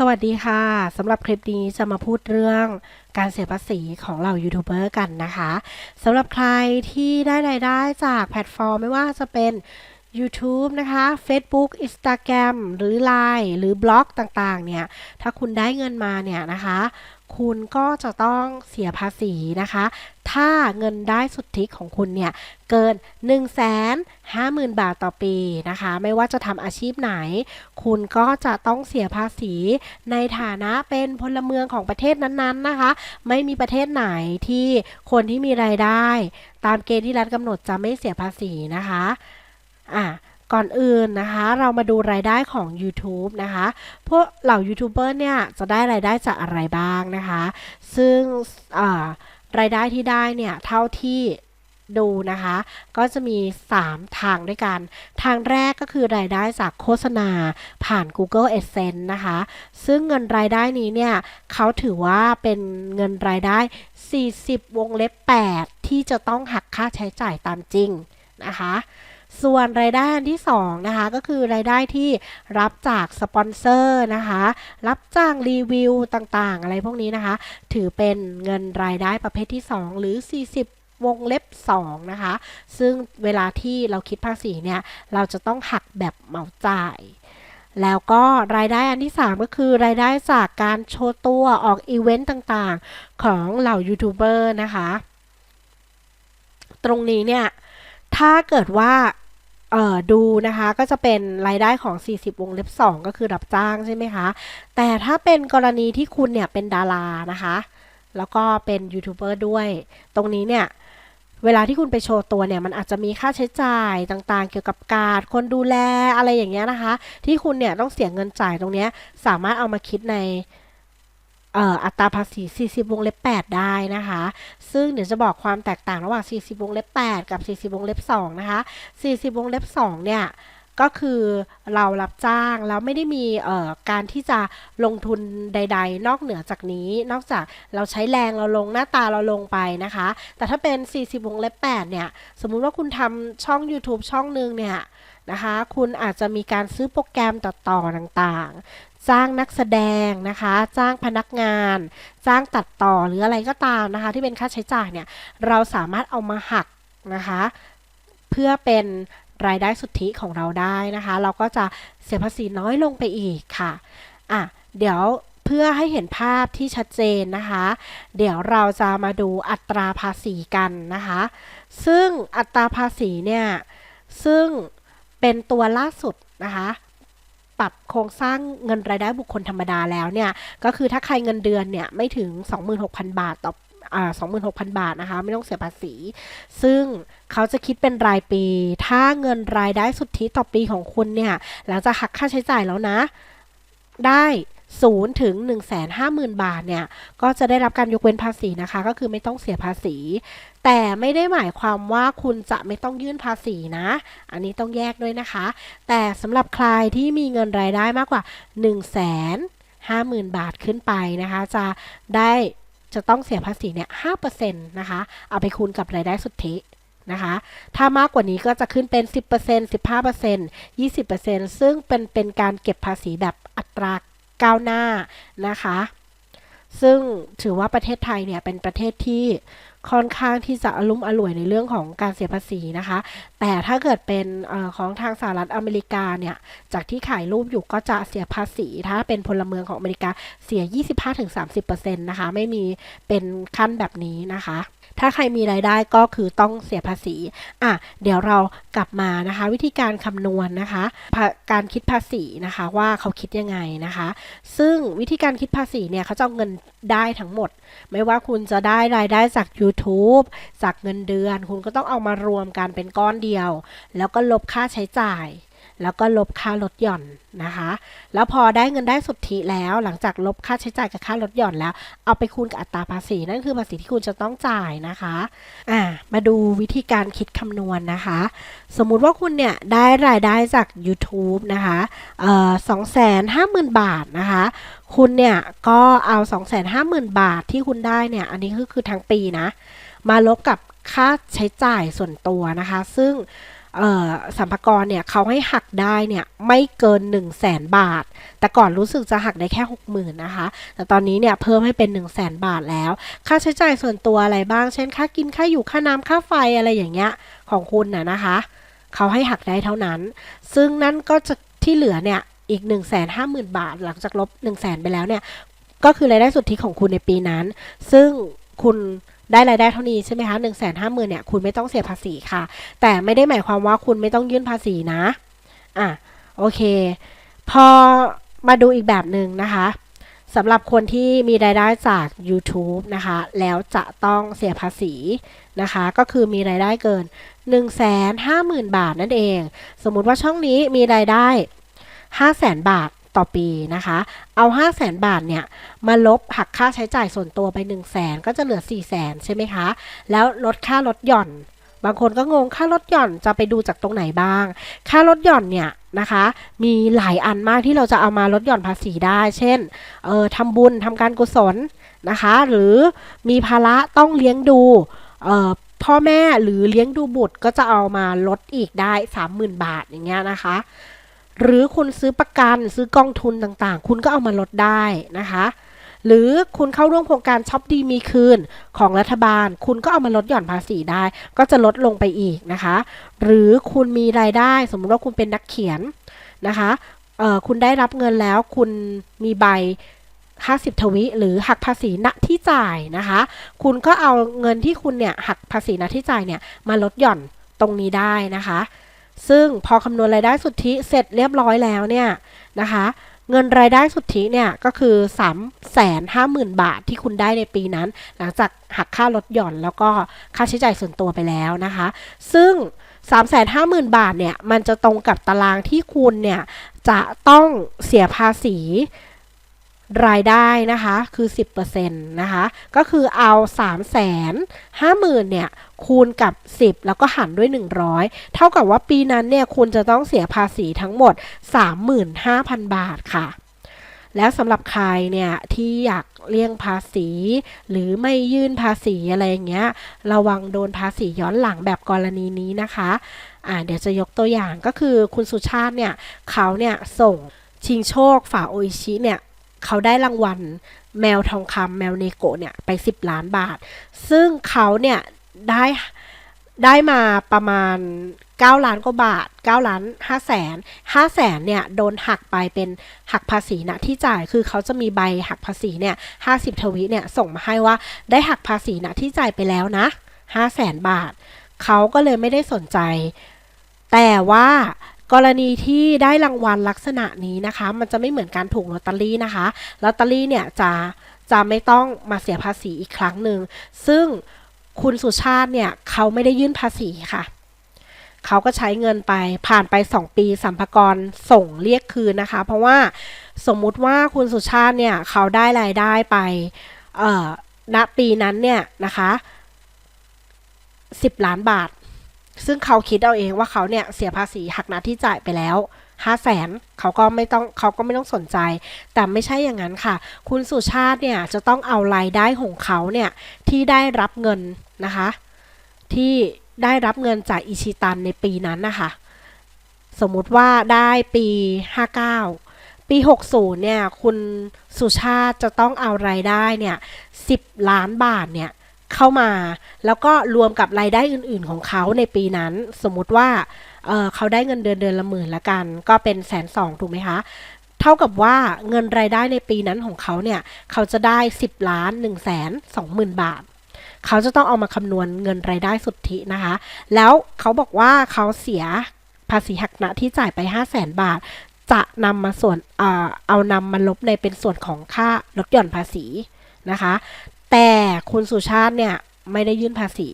สวัสดีค่ะสำหรับคลิปนี้จะมาพูดเรื่องการเสียภาษีของเหล่ายูทูบเบอร์กันนะคะสำหรับใครที่ได้รายได้จากแพลตฟอร์มไม่ว่าจะเป็น YouTube นะคะ Facebook Instagram หรือ Line หรือบล็อกต่างๆ เนี่ย ถ้าคุณได้เงินมาเนี่ยนะคะ คุณก็จะต้องเสียภาษีนะคะ ถ้าเงินได้สุทธิของคุณเนี่ย เกิน 1 5 0 0 0 0 บาทต่อปีนะคะ ไม่ว่าจะทำอาชีพไหน คุณก็จะต้องเสียภาษีในฐานะเป็นพลเมืองของประเทศนั้นๆนะคะ ไม่มีประเทศไหนที่คนที่มีรายได้ ตามเกณฑ์ที่รัฐกำหนดจะไม่เสียภาษีนะคะ อะ ก่อนอื่นนะคะ เรามาดูรายได้ของ YouTube นะคะ พวกเหล่ายูทูบเบอร์เนี่ยจะได้รายได้จากอะไรบ้างนะคะ ซึ่งรายได้ที่ได้เนี่ยเท่าที่ดูนะคะ ก็จะมี 3 ทางด้วยกัน ทางแรกก็คือรายได้จากโฆษณาผ่าน Google AdSense นะคะ ซึ่งเงินรายได้นี้เนี่ยเขาถือว่าเป็นเงินรายได้ 40 วงเล็บ 8 ที่จะต้องหักค่าใช้จ่ายตามจริงนะคะ ส่วนรายได้ที่2นะคะก็คือรายได้ที่รับจากสปอนเซอร์นะคะรับจ้างรีวิวต่างๆ อะไรพวกนี้นะคะ ถือเป็นเงินรายได้ประเภทที่ 2 หรือ 40วงเล็บ 2 นะคะ ซึ่งเวลาที่เราคิดภาษีเนี่ย เราจะต้องหักแบบเหมาจ่าย แล้วก็รายได้อันที่ 3 ก็คือรายได้จากการโชว์ตัวออกอีเวนต์ต่างๆ ของเหล่ายูทูบเบอร์นะคะ ตรงนี้เนี่ย ถ้าเกิดว่าเอ่อดูนะคะก็จะเป็นรายได้ของ 40 วงเล็บ 2 ก็คือรับจ้างใช่ไหมคะ แต่ถ้าเป็นกรณีที่คุณเนี่ยเป็นดารานะคะ แล้วก็เป็นยูทูบเบอร์ด้วย ตรงนี้เนี่ยเวลาที่คุณไปโชว์ตัวเนี่ยมันอาจจะมีค่าใช้จ่ายต่างๆ เกี่ยวกับการคนดูแลอะไรอย่างเงี้ยนะคะ ที่คุณเนี่ยต้องเสียเงินจ่ายตรงเนี้ยสามารถเอามาคิดใน อัตราภาษี 40 วงเล็บ 8 ได้นะคะ ซึ่งเดี๋ยวจะบอกความแตกต่างระหว่าง 40 วงเล็บ 8 กับ 40 วงเล็บ 2 นะคะ 40 วงเล็บ 2 เนี่ย ก็คือเรารับจ้างแล้วไม่ได้มีเอ่อการที่จะลงทุนใด ๆ นอกเหนือจากนี้ นอกจากเราใช้แรงเราลงหน้าตาเราลงไปนะคะ แต่ถ้าเป็น 40วงเล็บ8เนี่ย สมมุติว่าคุณทำช่อง YouTube ช่องหนึ่งเนี่ยนะคะ คุณอาจจะมีการซื้อโปรแกรมตัดต่อต่างๆ จ้างนักแสดงนะคะ จ้างพนักงาน จ้างตัดต่อหรืออะไรก็ตามนะคะ ที่เป็นค่าใช้จ่ายเนี่ย เราสามารถเอามาหักนะคะ เพื่อเป็น รายได้สุทธิของเราได้นะคะ เราก็จะเสียภาษีน้อยลงไปอีกค่ะอะเดี๋ยวเพื่อให้เห็นภาพที่ชัดเจนนะคะ เดี๋ยวเราจะมาดูอัตราภาษีกันนะคะ ซึ่งอัตราภาษีเนี่ย ซึ่งเป็นตัวล่าสุดนะคะปรับโครงสร้างเงินรายได้บุคคลธรรมดาแล้วเนี่ย ก็คือถ้าใครเงินเดือนเนี่ย ไม่ถึง 26,000 บาทต่อ อ่า26,000 บาทนะคะ ไม่ต้องเสียภาษี ซึ่งเขาจะคิดเป็นรายปี ถ้าเงินรายได้สุทธิต่อปีของคุณเนี่ย หลังจากหักค่าใช้จ่ายแล้วนะ ได้0ถึง 150,000 บาทเนี่ย ก็จะได้รับการยกเว้นภาษีนะคะ ก็คือไม่ต้องเสียภาษี แต่ไม่ได้หมายความว่าคุณจะไม่ต้องยื่นภาษีนะ อันนี้ต้องแยกด้วยนะคะ แต่สำหรับใครที่มีเงินรายได้มากกว่า1 5 0 0 0 0 บาทขึ้นไปนะคะ จะได้ จะต้องเสียภาษีเนี่ยห้าเปอร์เซ็นะคะ เอาไปคูณกับรายได้สุทธินะคะ ถ้ามากกว่านี้ก็จะขึ้นเป็น 10% 15% 20%ซึ่งเป็นเป็นการเก็บภาษีแบบอัตราก้าวหน้านะคะ ซึ่งถือว่าประเทศไทยเนี่ยเป็นประเทศที่ ค่อนข้างที่จะอลุ่มอล่วยในเรื่องของการเสียภาษีนะคะ แต่ถ้าเกิดเป็นอของทางสหรัฐอเมริกาเนี่ย จากที่ขายรูปอยู่ก็จะเสียภาษี ถ้าเป็นพลเมืองของอเมริกาเสีย 25-30%นะคะ ไม่มีเป็นขั้นแบบนี้นะคะ ถ้าใครมีรายได้ก็คือต้องเสียภาษี อะ เดี๋ยวเรากลับมานะคะ วิธีการคำนวณนะคะ การคิดภาษีนะคะว่าเขาคิดยังไงนะคะ ซึ่งวิธีการคิดภาษีเนี่ยเขาจะเอาเงินได้ทั้งหมด ไม่ว่าคุณจะได้รายได้จาก YouTube จากเงินเดือน คุณก็ต้องเอามารวมกันเป็นก้อนเดียว แล้วก็ลบค่าใช้จ่าย แล้วก็ลบค่าลดหย่อนนะคะ แล้วพอได้เงินได้สุทธิแล้ว หลังจากลบค่าใช้จ่ายกับค่าลดหย่อนแล้ว เอาไปคูณกับอัตราภาษี นั่นคือภาษีที่คุณจะต้องจ่ายนะคะอ่ามาดูวิธีการคิดคำนวณนะคะ สมมุติว่าคุณเนี่ยได้รายได้จาก YouTube นะคะเอ่อสองแสนห้าหมื่นบาทนะคะ คุณเนี่ยก็เอา 2 5 0 0 0 0 บาทที่คุณได้เนี่ย อันนี้คือคือทั้งปีนะ มาลบกับค่าใช้จ่ายส่วนตัวนะคะ ซึ่ง สัมภากรเนี่ยเขาให้หักได้เนี่ยไม่เกิน 1 0 0 0 0แสนบาท แต่ก่อนรู้สึกจะหักได้แค่ 60,000นะคะ แต่ตอนนี้เนี่ยเพิ่มให้เป็น 1 0 0 0 0แสนบาทแล้ว ค่าใช้จ่ายส่วนตัวอะไรบ้าง เช่น ค่ากินค่าอยู่ค่าน้ำค่าไฟอะไรอย่างเงี้ยของคุณน่ะนะคะ เขาให้หักได้เท่านั้น ซึ่งนั่นก็จะที่เหลือเนี่ยอีก 1 5 0 0 0 0 บาท หลังจากลบ 1 0 0 0 0แไปแล้วเนี่ยก็คือรายได้สุทธิของคุณในปีนั้น ซึ่งคุณ ได้รายได้เท่านี้ใช่ไหมคะหนึ่งแสนห้าหมื่นเนี่ยคุณไม่ต้องเสียภาษีค่ะ แต่ไม่ได้หมายความว่าคุณไม่ต้องยื่นภาษีนะอะโอเค พอมาดูอีกแบบหนึ่งนะคะสำหรับคนที่มีรายได้จาก YouTube นะคะ แล้วจะต้องเสียภาษีนะคะ ก็คือมีรายได้เกิน 1 5 0 0 0 0 บาทนั่นเอง สมมุติว่าช่องนี้มีรายได้ 5 0 0 0 0 0 บาท ต่อปีนะคะ เอา 5 0 0 0 0 0บาทเนี่ย มาลบหักค่าใช้จ่ายส่วนตัวไป1 0 0 0 0แก็จะเหลือ 4 0 0แสนใช่ไหมคะ แล้วลดค่าลดหย่อน บางคนก็งงค่าลดหย่อนจะไปดูจากตรงไหนบ้าง ค่าลดหย่อนเนี่ยนะคะ มีหลายอันมากที่เราจะเอามาลดหย่อนภาษีได้ เช่น เออทำบุญทำการกุศลนะคะ หรือมีภาระต้องเลี้ยงดูเออพ่อแม่หรือเลี้ยงดูบุตรก็จะเอามาลดอีกได้ 30,000 บาทอย่างเงี้ยนะคะ หรือคุณซื้อประกันซื้อกองทุนต่างๆ คุณก็เอามาลดได้นะคะ หรือคุณเข้าร่วมโครงการช็อปดีมีคืนของรัฐบาล คุณก็เอามาลดหย่อนภาษีได้ ก็จะลดลงไปอีกนะคะ หรือคุณมีรายได้ สมมติว่าคุณเป็นนักเขียนนะคะคุณได้รับเงินแล้วคุณมีใบ50ทวิหรือหักภาษีณที่จ่ายนะคะ คุณก็เอาเงินที่คุณเนี่ยหักภาษีณที่จ่ายเนี่ยมาลดหย่อนตรงนี้ได้นะคะ ซึ่งพอคำนวณรายได้สุทธิเสร็จเรียบร้อยแล้วเนี่ยนะคะ เงินรายได้สุทธิเนี่ยก็คือ 3 5 0 0 0 0 บาทที่คุณได้ในปีนั้น หลังจากหักค่าลดหย่อนแล้วก็ค่าใช้จ่ายส่วนตัวไปแล้วนะคะ ซึ่ง 350,000 บาทเนี่ยมันจะตรงกับตารางที่คุณเนี่ยจะต้องเสียภาษี รายได้นะคะคือ 10%นะคะก็คือเอา 3 5 0 0 0 0เนี่ยคูณกับ 10 แล้วก็หันด้วย 100 เท่ากับว่าปีนั้นเนี่ยคุณจะต้องเสียภาษีทั้งหมด 35,000 บาทค่ะ แล้วสำหรับใครเนี่ยที่อยากเลี่ยงภาษี หรือไม่ยื่นภาษีอะไรอย่างเงี้ยระวังโดนภาษีย้อนหลังแบบกรณีนี้นะคะอ่าเดี๋ยวจะยกตัวอย่างก็คือคุณสุชาติเนี่ยเขาเนี่ยส่งชิงโชคฝาโออิชิเนี่ย เขาได้รางวัลแมวทองคำแมวเนโกะเนี่ยไป 10 ล้านบาท ซึ่งเขาเนี่ยได้ได้มาประมาณ 9 ล้านกว่าบาท 9 ล้าน5แสน5แสนเนี่ยโดนหักไปเป็นหักภาษีณที่จ่ายคือเขาจะมีใบหักภาษีเนี่ย50 ทวิเนี่ยส่งมาให้ว่าได้หักภาษีณที่จ่ายไปแล้วนะ5แสนบาท เขาก็เลยไม่ได้สนใจ แต่ว่า กรณีที่ได้รางวัลลักษณะนี้นะคะ มันจะไม่เหมือนการถูกลอตเตอรี่นะคะลอตเตอรี่เนี่ยจะจะไม่ต้องมาเสียภาษีอีกครั้งหนึ่ง ซึ่งคุณสุชาติเนี่ยเขาไม่ได้ยื่นภาษีค่ะ เขาก็ใช้เงินไปผ่านไป 2 ปีสัมภากรส่งเรียกคืนนะคะ เพราะว่าสมมุติว่าคุณสุชาติเนี่ยเขาได้รายได้ไปณปีนั้นเนี่ยนะคะ 10 ล้านบาท ซึ่งเขาคิดเอาเองว่าเขาเนี่ยเสียภาษีหักหน้าที่จ่ายไปแล้วห้าแสนเขาก็ไม่ต้องเขาก็ไม่ต้องสนใจ แต่ไม่ใช่อย่างนั้นค่ะ คุณสุชาติเนี่ยจะต้องเอารายได้ของเขาเนี่ยที่ได้รับเงินนะคะ ที่ได้รับเงินจากอิชิตันในปีนั้นนะคะสมมุติว่าได้ปี 59 ปี 60เนี่ยคุณสุชาติจะต้องเอารายได้เนี่ย10 ล้านบาทเนี่ย เข้ามา แล้วก็รวมกับรายได้อื่น ๆ ของเขาในปีนั้น สมมุติว่าเเขาได้เงินเดือนเดือนละหมื่นละกัน ก็เป็นแสนสองถูกไหมคะเท่ากับว่าเงินรายได้ในปีนั้นของเขาเนี่ย เขาจะได้ 10ล้าน1แสน2หมื่นบาท เขาจะต้องเอามาคำนวณเงินรายได้สุทธินะคะ แล้วเขาบอกว่าเขาเสียภาษีหักหน้าที่จ่ายไป 5 0 0แสนบาท จะนำมาส่วนเอานำมาลบในเป็นส่วนของค่าลดหย่อนภาษีนะคะ แต่คุณสุชาติเนี่ยไม่ได้ยื่นภาษี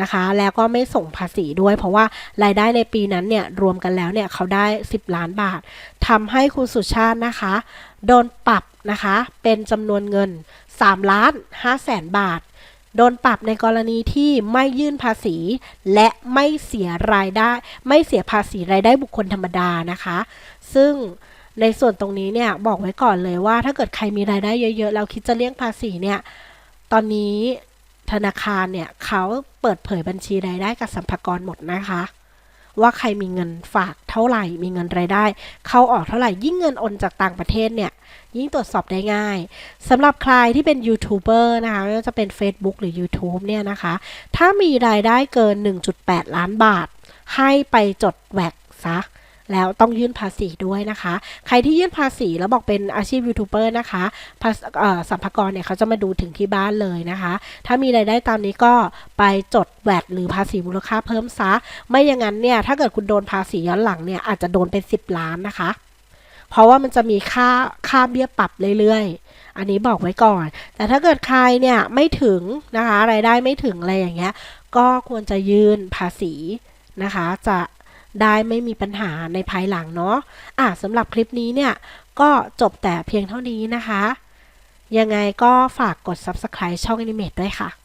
นะคะ แล้วก็ไม่ส่งภาษีด้วย เพราะว่ารายได้ในปีนั้นเนี่ยรวมกันแล้วเนี่ยเขาได้ 10 ล้านบาททำให้คุณสุชาตินะคะ โดนปรับนะคะเป็นจำนวนเงิน3ล้าน5แสนบาท โดนปรับในกรณีที่ไม่ยื่นภาษี และไม่เสียรายได้ ไม่เสียภาษีรายได้บุคคลธรรมดานะคะ ซึ่งในส่วนตรงนี้เนี่ยบอกไว้ก่อนเลยว่าถ้าเกิดใครมีรายได้เยอะๆ เราคิดจะเลี่ยงภาษีเนี่ย ตอนนี้ธนาคารเนี่ยเขาเปิดเผยบัญชีรายได้กับสัมภากรหมดนะคะ ว่าใครมีเงินฝากเท่าไหร่มีเงินรายได้ เข้าออกเท่าไหร่ยิ่งเงินโอนจากต่างประเทศเนี่ย ยิ่งตรวจสอบได้ง่ายสำหรับใครที่เป็นยูทูบเบอร์นะคะไม่ว่าจะเป็น Facebook หรือ YouTube เนี่ยนะคะ ถ้ามีรายได้เกิน 1.8 ล้านบาท ให้ไปจดแวกซะ แล้วต้องยื่นภาษีด้วยนะคะ ใครที่ยื่นภาษีแล้วบอกเป็นอาชีพยูทูบเบอร์นะคะสัมภากรเนี่ยเขาจะมาดูถึงที่บ้านเลยนะคะ ถ้ามีรายได้ตามนี้ก็ไปจดแวดหรือภาษีมูลค่าเพิ่มซะ ไม่อย่างนั้นเนี่ยถ้าเกิดคุณโดนภาษีย้อนหลังเนี่ยอาจจะโดนเป็น 10 ล้านนะคะ เพราะว่ามันจะมีค่าค่าเบี้ยปรับเรื่อยๆ อันนี้บอกไว้ก่อน แต่ถ้าเกิดใครเนี่ยไม่ถึงนะคะรายได้ไม่ถึงอะไรอย่างเงี้ยก็ควรจะยื่นภาษีนะคะ จะ ได้ไม่มีปัญหาในภายหลังเนาะอะสำหรับคลิปนี้เนี่ย ก็จบแต่เพียงเท่านี้นะคะ ยังไงก็ฝากกด subscribe ช่อง Animate ด้วยค่ะ